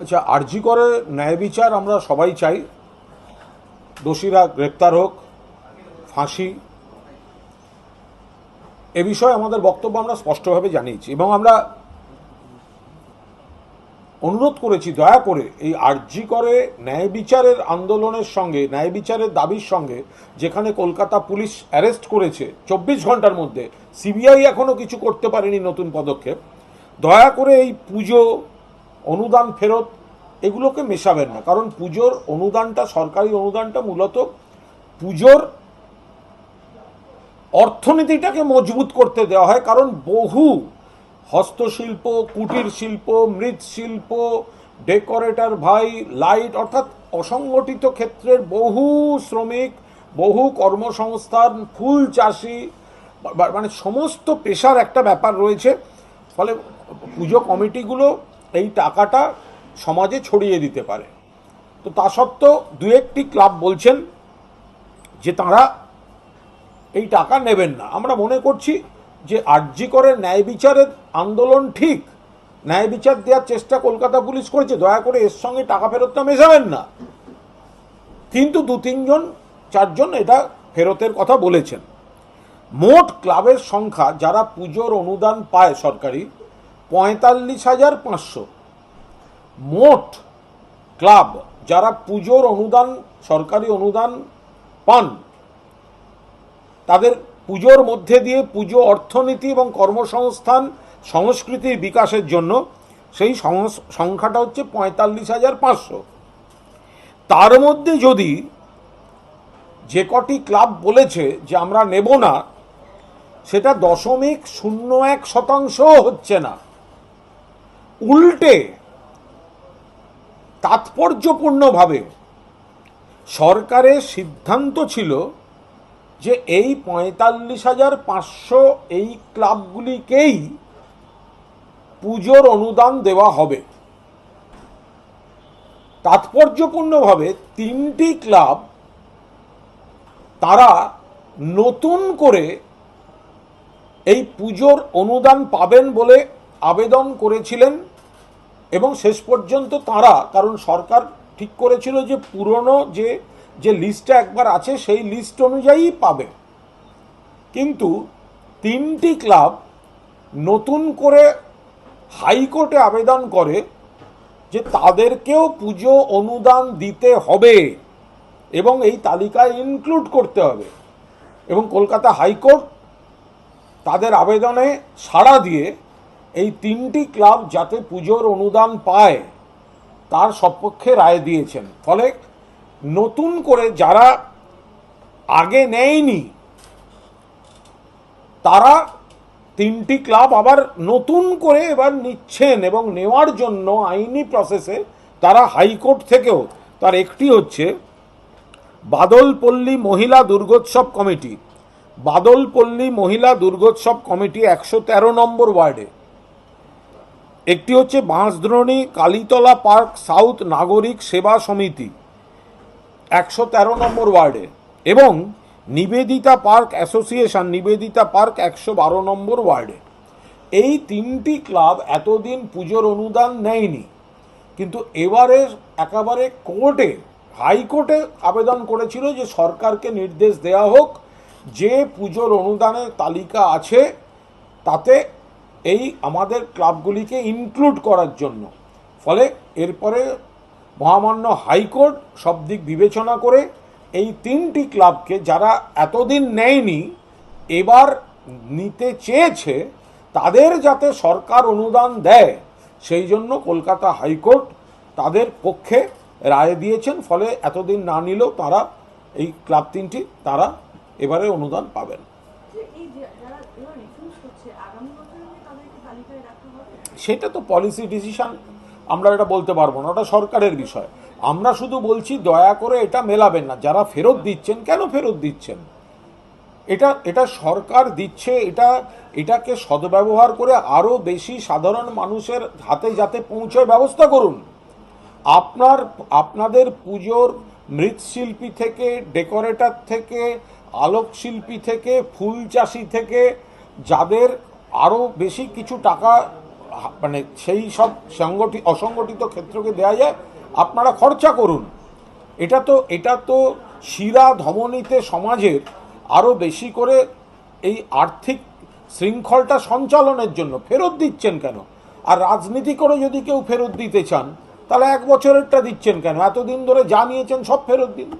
আচ্ছা আরজি করে ন্যায় বিচার আমরা সবাই চাই। দোষীরা গ্রেপ্তার হোক, ফাঁসি। এ বিষয়ে আমাদের বক্তব্য আমরা স্পষ্টভাবে জানিয়েছি এবং আমরা অনুরোধ করেছি, দয়া করে এই আরজি করে ন্যায় বিচারের আন্দোলনের সঙ্গে, ন্যায় বিচারের দাবির সঙ্গে, যেখানে কলকাতা পুলিশ অ্যারেস্ট করেছে চব্বিশ ঘণ্টার মধ্যে, সিবিআই এখনও কিছু করতে পারেনি নতুন পদক্ষেপ। দয়া করে এই পুজো অনুদান ফেরত এগুলোকে মেশাবেন না। কারণ পুজোর অনুদানটা, সরকারি অনুদানটা মূলত পুজোর অর্থনীতিটাকে মজবুত করতে দেওয়া হয়। কারণ বহু হস্তশিল্প, কুটির শিল্প, মৃৎশিল্প, ডেকোরেটর ভাই, লাইট অর্থাৎ অসংগঠিত ক্ষেত্রের বহু শ্রমিক, বহু কর্মসংস্থান, ফুল চাষি মানে সমস্ত পেশার একটা ব্যাপার রয়েছে। ফলে পুজো কমিটিগুলো এই টাকাটা সমাজে ছড়িয়ে দিতে পারে। তো তা সত্ত্বেও দু একটি ক্লাব বলছেন যে তারা এই টাকা নেবেন না। আমরা মনে করছি যে আর্জি করে ন্যায় বিচারের আন্দোলন ঠিক, ন্যায় বিচার দেওয়ার চেষ্টা কলকাতা পুলিশ করেছে, দয়া করে এর সঙ্গে টাকা ফেরতটা মেশাবেন না। কিন্তু দু তিনজন, চারজন এটা ফেরতের কথা বলেছেন। মোট ক্লাবের সংখ্যা যারা পুজোর অনুদান পায় সরকারি পঁয়তাল্লিশ হাজার পাঁচশো। মোট ক্লাব যারা পুজোর অনুদান, সরকারি অনুদান পান, তাদের পুজোর মধ্যে দিয়ে পুজো অর্থনীতি এবং কর্মসংস্থান সংস্কৃতির বিকাশের জন্য সেই সংখ্যাটা হচ্ছে পঁয়তাল্লিশ হাজার পাঁচশো। তার মধ্যে যদি যে কটি ক্লাব বলেছে যে আমরা নেব না, সেটা দশমিক শূন্য এক শতাংশ হচ্ছে না। উল্টে তাৎপর্যপূর্ণভাবে সরকারের সিদ্ধান্ত ছিল যে এই পঁয়তাল্লিশ হাজার পাঁচশো এই ক্লাবগুলিকেই পুজোর অনুদান দেওয়া হবে। তাৎপর্যপূর্ণভাবে তিনটি ক্লাব তারা নতুন করে এই পুজোর অনুদান পাবেন বলে আবেদন করেছিলেন। এবং শেষ পর্যন্ত তারা, কারণ সরকার ঠিক করেছিল যে পুরনো যে যে লিস্টটা একবার আছে, সেই লিস্ট অনুযায়ী পাবে। কিন্তু তিনটি ক্লাব নতুন করে হাইকোর্টে আবেদন করে যে তাদেরকেও পুজো অনুদান দিতে হবে এবং এই তালিকায় ইনক্লুড করতে হবে। এবং কলকাতা হাইকোর্ট তাদের আবেদনে সাড়া দিয়ে এই তিনটি ক্লাব যাতে পুজোর অনুদান পায়, তার সপক্ষে রায় দিয়েছেন। ফলে নতুন করে যারা আগে নেয়নি, তারা তিনটি ক্লাব আবার নতুন করে এবার নিচ্ছেন এবং নেওয়ার জন্য আইনি প্রসেসে তারা হাইকোর্ট থেকেও, তার একটি হচ্ছে বাদলপল্লী মহিলা দুর্গোৎসব কমিটি। বাদলপল্লী মহিলা দুর্গোৎসব কমিটি একশো তেরো নম্বর ওয়ার্ডে। একটি হচ্ছে বাঁশদ্রোণী কালীতলা পার্ক সাউথ নাগরিক সেবা সমিতি, একশো তেরো নম্বর ওয়ার্ডে, এবং Nivedita park association, Nivedita park একশো বারো নম্বর ওয়ার্ডে। এই তিনটি ক্লাব এতদিন পুজোর অনুদান নেয়নি, কিন্তু এবারে একেবারে কোর্টে, হাইকোর্টে আবেদন করেছিল যে সরকারকে নির্দেশ দেওয়া হোক, যে পুজোর অনুদানের তালিকা আছে, তাতে এই আমাদের ক্লাবগুলিকে ইনক্লুড করার জন্য। ফলে এরপরে মহামান্য হাইকোর্ট সব দিক বিবেচনা করে এই তিনটি ক্লাবকে যারা এতদিন নেয়নি, এবার নিতে চেয়েছে, তাদের যাতে সরকার অনুদান দেয়, সেই জন্য কলকাতা হাইকোর্ট তাদের পক্ষে রায় দিয়েছেন। ফলে এতদিন না নিলেও তারা এই ক্লাব তিনটি, তারা এবারে অনুদান পাবেন যে এই যে- যারা এবার রিফিউজ করছে আগামী বছরে কি তাদেরকে তালিকায় রাখা হবে সেটা তো পলিসি ডিসিশান আমরা এটা বলতে পারব না, ওটা সরকারের বিষয়। আমরা শুধু বলছি, দয়া করে এটা মেলাবেন না। যারা ফেরত দিচ্ছেন, কেন ফেরত দিচ্ছেন? এটা এটা সরকার দিচ্ছে, এটা, এটাকে সদ্ব্যবহার করে আরও বেশি সাধারণ মানুষের হাতে যাতে পৌঁছয় ব্যবস্থা করুন। আপনার, আপনাদের পুজোর মৃৎশিল্পী থেকে, ডেকোরেটর থেকে, আলোকশিল্পী থেকে, ফুল চাষি থেকে, যাদের আরও বেশি কিছু টাকা মানে সেই সব সংগঠিত অসংগঠিত ক্ষেত্রকে দেয়া যায়, আপনারা খরচা করুন। এটা তো এটা তো শিরা ধমনীতে সমাজের আরও বেশি করে এই আর্থিক শৃঙ্খলটা সঞ্চালনের জন্য ফেরত দিচ্ছেন কেন? আর রাজনীতি করে যদি কেউ ফেরত দিতে চান, তাহলে এক বছরেরটা দিচ্ছেন কেন? এতদিন ধরে যা নিয়েছেন সব ফেরত দিন।